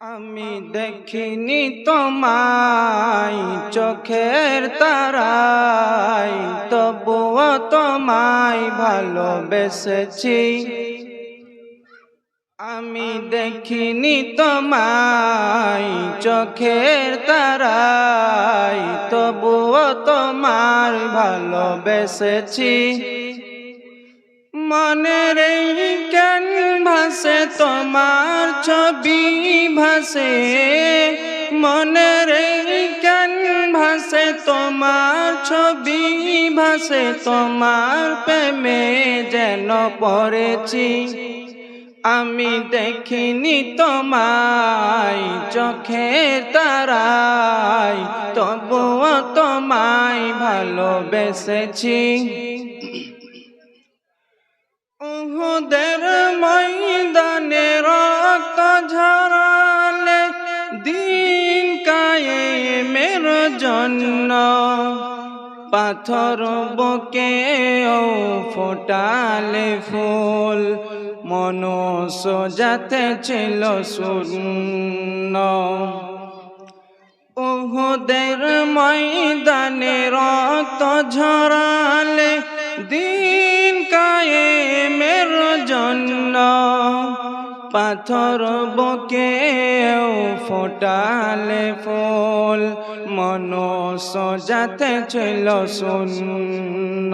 আমি দেখিনি তোমায়, চোখের তারাই তবুও তোমায় ভালোবেসেছি। আমি দেখিনি তোমায়, চোখের তারাই তবুও তোমার ভালোবেসেছি। মনের এই ক্যানভাসে তোমার ছবি ভাসে। মনের এই ক্যানভাসে তোমার ছবি ভাসে। তোমার প্রেমে যেন পড়েছি। আমি দেখিনি তোমায় চোখের তারাই তবুও তোমায় ভালোবেসেছি। উহুদের ময়দানে রক্ত ঝরালে দিন কায়েমের জন্য। পাথর বকে ও ফোটালে ফুল, মনুষ্য যাতে ছিল শূন্য। উহুদের ময়দানে রক্ত ঝরালে দিন কায়েমের জন্য পাথর বুকে ফোটালে ফুল, মনুষ্য যাতে ছিল শূন্য।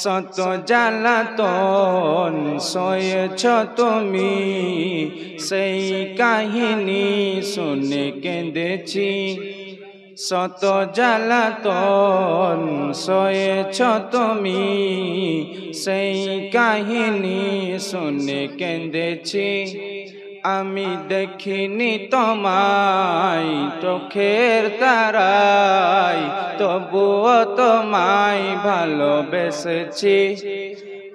শত জ্বালাতন সয়েছ তুমি, সেই কাহিনী শুনে কেঁদেছি। শত জ্বালাতন সয়েছ তুমি। সেই কাহিনী শুনে কেঁদেছি। আমি দেখিনি তোমায় চোখের তারাই তবুও তোমায় ভালোবেসেছি।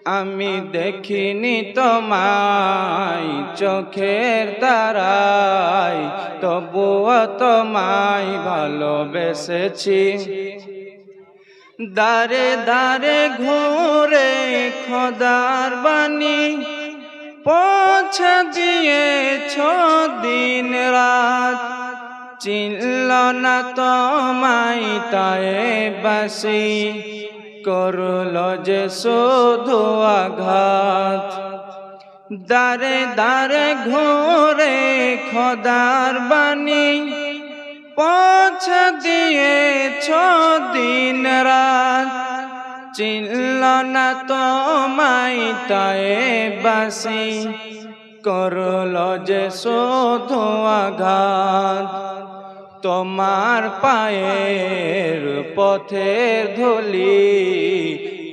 আমি দেখিনি তোমায় চোখের তারাই তবুও তোমায় ভালোবেসেছি। দারে দারে ঘুরে খোদার বাণী পৌঁছে দিয়েছ দিন রাত চিনল না তোমায় তায়ে বাসি, করল যে শুধু আঘাত। দারে দারে ঘুরে খোদার বাণী। পৌঁছে দিয়েছ দিন রাত। চিনল না তোমায় তায়ে বাসি। করল যে শুধু আঘাত। তোমার পায়ের পথের ধুলি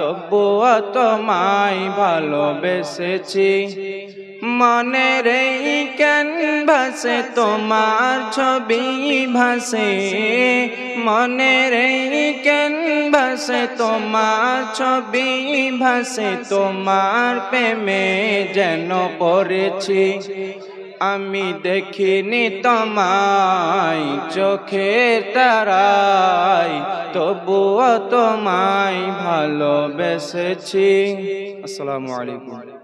তবুও তোমায় ভালোবেসেছি। মনে মনের কেন ক্যানভাসে তোমার ছবি ভাসে। মনের কেন ক্যানভাসে তোমার ছবি ভাসে। তোমার প্রেমে যেন পড়েছি। আমি দেখিনি তোমায় চোখের তারাই তবুও তোমায় ভালোবেসেছি। আসসালামু আলাইকুম।